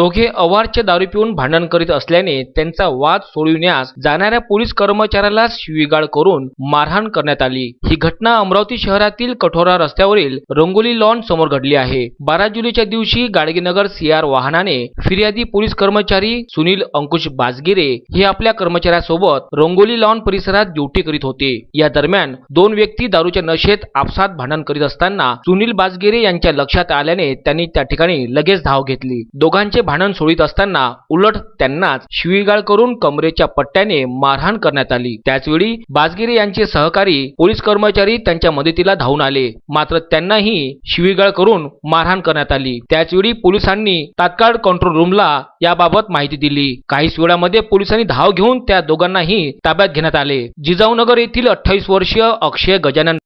दोघे अवारचे दारू पिऊन भांडण करीत असल्याने त्यांचा वाद सोडविण्यास जाणाऱ्या पोलीस कर्मचाऱ्याला शिवीगाळ करून मारहाण करण्यात आली. ही घटना अमरावती शहरातील कठोरा रस्त्यावरील रंगोली लॉन समोर घडली आहे. बारा जुलैच्या दिवशी गाडगेनगर सीआर वाहनाने फिर्यादी पोलीस कर्मचारी सुनील अंकुश बाजगिरे हे आपल्या कर्मचाऱ्यासोबत रंगोली लॉन परिसरात ड्युटी करीत होते. या दरम्यान दोन व्यक्ती दारूच्या नशेत आपसात भांडण करीत असताना सुनील बाजगिरे यांच्या लक्षात आल्याने त्यांनी त्या ठिकाणी लगेच धाव घेतली. दोघांचे भांडण सोडित असताना उलट त्यांनाच शिवीगाळ करून कमरेच्या पट्ट्याने मारहाण करण्यात आली. त्याचवेळी बाजगिरे यांचे सहकारी पोलीस कर्मचारी त्यांच्या मदतीला धावून आले. मात्र त्यांनाही शिवीगाळ करून मारहाण करण्यात आली. त्याचवेळी पोलिसांनी तात्काळ कंट्रोल रूमला याबाबत माहिती दिली. काहीच वेळामध्ये पोलिसांनी धाव घेऊन त्या दोघांनाही ताब्यात घेण्यात आले. जिजाऊनगर येथील अठ्ठावीस वर्षीय अक्षय गजानन